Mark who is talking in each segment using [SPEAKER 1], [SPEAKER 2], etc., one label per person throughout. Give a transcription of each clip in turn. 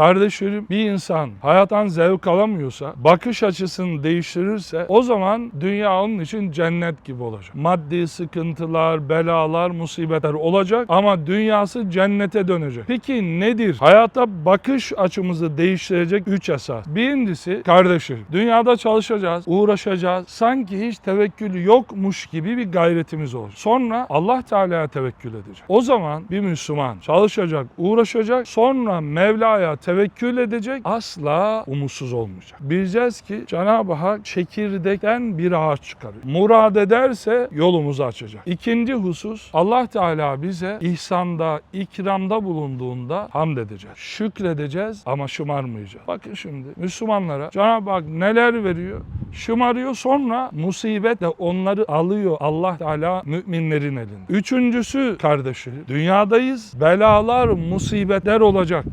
[SPEAKER 1] Kardeşlerim bir insan hayattan zevk alamıyorsa, bakış açısını değiştirirse o zaman dünya onun için cennet gibi olacak. Maddi sıkıntılar, belalar, musibetler olacak ama dünyası cennete dönecek. Peki nedir? Hayata bakış açımızı değiştirecek üç esas. Birincisi kardeşlerim, dünyada çalışacağız, uğraşacağız. Sanki hiç tevekkül yokmuş gibi bir gayretimiz olur. Sonra Allah Teala'ya tevekkül edecek. O zaman bir Müslüman çalışacak, uğraşacak, sonra Mevla'ya tevekkül edecek, asla umutsuz olmayacak. Bileceğiz ki Cenab-ı Hak çekirdekten bir ağaç çıkarıyor. Murad ederse yolumuzu açacak. İkinci husus Allah Teala bize ihsanda, ikramda bulunduğunda hamd edeceğiz. Şükredeceğiz ama şımarmayacağız. Bakın şimdi Müslümanlara Cenab-ı Hak neler veriyor? Şımarıyor sonra musibet de onları alıyor Allah Teala müminlerin elinde. Üçüncüsü kardeşlerim dünyadayız. Belalar, musibetler olacak.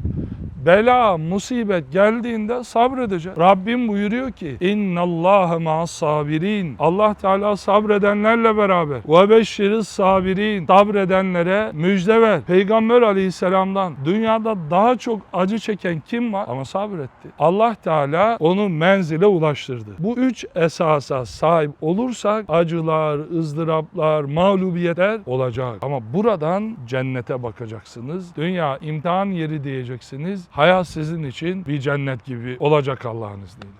[SPEAKER 1] Bela, musibet geldiğinde sabredeceğiz. Rabbim buyuruyor ki İnna Allahe ma'as sabirin. Allah Teala sabredenlerle beraber. Ve beşşiriz sabirin. Sabredenlere müjde ver. Peygamber Aleyhisselam'dan dünyada daha çok acı çeken kim var? Ama sabretti. Allah Teala onu menzile ulaştırdı. Bu üç esasa sahip olursak acılar, ızdıraplar, mağlubiyetler olacak. Ama buradan cennete bakacaksınız. Dünya imtihan yeri diyeceksiniz. Hayat sizin için bir cennet gibi olacak Allah'ın izniyle.